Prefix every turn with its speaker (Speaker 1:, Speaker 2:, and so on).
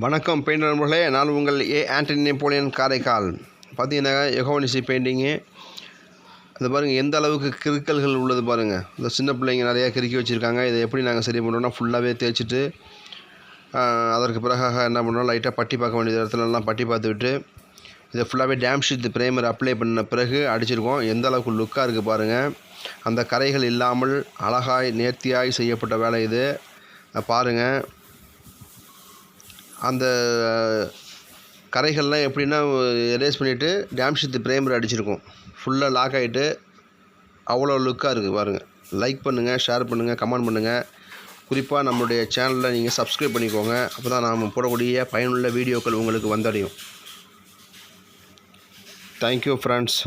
Speaker 1: வணக்கம் பெயிண்டர் நண்பர்களே. நான் உங்கள் ஏ. ஆண்டனி நெப்போலியன் காரைக்கால். பார்த்தீங்கன்னா எகோனிசி பெயிண்டிங்கு. அது பாருங்கள் எந்த அளவுக்கு கிறுக்கல்கள் உள்ளது பாருங்கள் இந்த சின்ன பிள்ளைங்க நிறையா கிறுக்கி வச்சுருக்காங்க. இதை எப்படி நாங்கள் சரி பண்ணுறோம்னா ஃபுல்லாகவே தேய்ச்சிட்டு அதற்கு பிறகாக என்ன பண்ணுறோம் லைட்டாக பட்டி பார்க்க வேண்டிய இடத்துலலாம் பட்டி பார்த்துவிட்டு இதை ஃபுல்லாகவே டேம் ஷீட் ப்ரைமர் அப்ளை பண்ண பிறகு அடிச்சிருக்கோம். எந்த அளவுக்கு லுக்காக இருக்குது பாருங்கள் அந்த கரைகள் இல்லாமல் அழகாய் நேர்த்தியாய் செய்யப்பட்ட வேலை இது. பாருங்கள் அந்த கரைகள்லாம் எப்படின்னா எரேஸ் பண்ணிவிட்டு டேம் பிரேமர் அடிச்சிருக்கும் அடிச்சிருக்கோம். ஃபுல்லாக லாக் ஆகிட்டு அவ்வளோ லுக்காக இருக்குது பாருங்கள் லைக் பண்ணுங்கள் ஷேர் பண்ணுங்கள் கமெண்ட் பண்ணுங்கள் குறிப்பாக நம்மளுடைய சேனலில் நீங்கள் சப்ஸ்கிரைப் பண்ணிக்கோங்க. அப்போ தான் நாம் போடக்கூடிய பயனுள்ள வீடியோக்கள் உங்களுக்கு வந்தடையும். Thank you friends